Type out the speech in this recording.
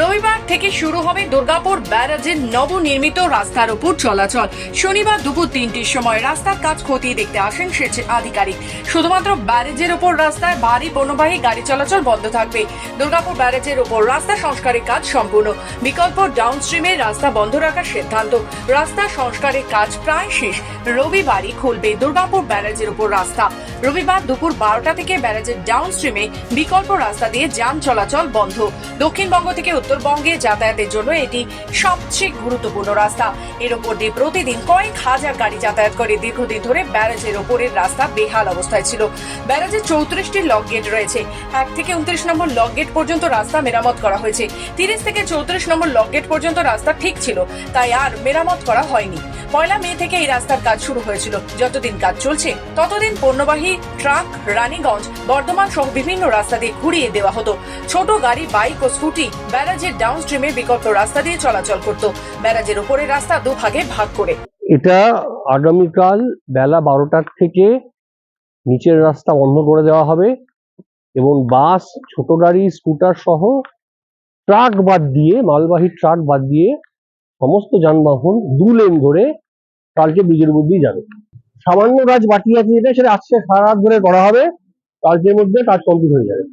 রবিবার থেকে শুরু হবে দুর্গাপুর ব্যারাজের নবনির্মিত রাস্তার উপর চলাচল। শনিবার দুপুর তিনটির সময় রাস্তার কাজ খতিয়ে দেখতে আসেন সেচ আধিকারিক শুধুমাত্র ব্যারেজের উপর রাস্তায় ভারী পণ্যবাহী গাড়ি চলাচল বন্ধ থাকবে। দুর্গাপুর ব্যারেজের উপর রাস্তা সংস্কারের কাজ সম্পূর্ণ। বিকল্প ডাউনস্ট্রিমে রাস্তা বন্ধ রাখার সিদ্ধান্ত। রাস্তা সংস্কারের কাজ প্রায় শেষ। রবিবারই খুলবে দুর্গাপুর ব্যারেজের উপর রাস্তা। রবিবার দুপুর বারোটা থেকে ব্যারেজের ডাউনস্ট্রিমে বিকল্প রাস্তা দিয়ে যান চলাচল বন্ধ। দক্ষিণবঙ্গ থেকে উত্তরবঙ্গে যাতায়াতের জন্য এটি সবচেয়ে গুরুত্বপূর্ণ রাস্তা। এর উপর দিয়ে প্রতিদিন কয়েক হাজার গাড়ি যাতায়াত করে দীর্ঘদিন ধরে ব্যারাজের ওপরের রাস্তা বেহাল অবস্থায় ছিল। ব্যারাজের চৌত্রিশটি লক গেট রয়েছে। এক থেকে উনত্রিশ নম্বর লক গেট পর্যন্ত রাস্তা মেরামত করা হয়েছে। তিরিশ থেকে চৌত্রিশ নম্বর লক গেট পর্যন্ত রাস্তা ঠিক ছিল, তাই আর মেরামত করা হয়নি। পয়লা মে থেকে এই রাস্তার কাজ শুরু হয়েছিল। যতদিন কাজ চলছে, ততদিন পণ্যবাহী ট্রাক, রানীগঞ্জ, বর্ধমান সহ বিভিন্ন রাস্তা দিয়ে ঘুরিয়ে দেওয়া হতো। ছোট গাড়ি, বাইক ও স্কুটি ব্যারাজের ডাউন স্ট্রিমে বিকল্প রাস্তা দিয়ে চলাচল করত। ব্যারাজের উপরের রাস্তা দুভাগে ভাগ করে। এটা আগামীকাল বেলা বারোটার থেকে নিচের রাস্তা বন্ধ করে দেওয়া হবে এবং বাস, ছোট গাড়ি, স্কুটার সহ ট্রাক বাদ দিয়ে, মালবাহী ট্রাক বাদ দিয়ে সমস্ত যানবাহন দু লেন ধরে কালকে ব্রিজের মধ্যেই যাবে। সামান্য কাজ বাকি আছে যেটা, সেটা আজকে সারা রাত ধরে করা হবে। কালকের মধ্যে কাজ কমপ্লিট হয়ে যাবে।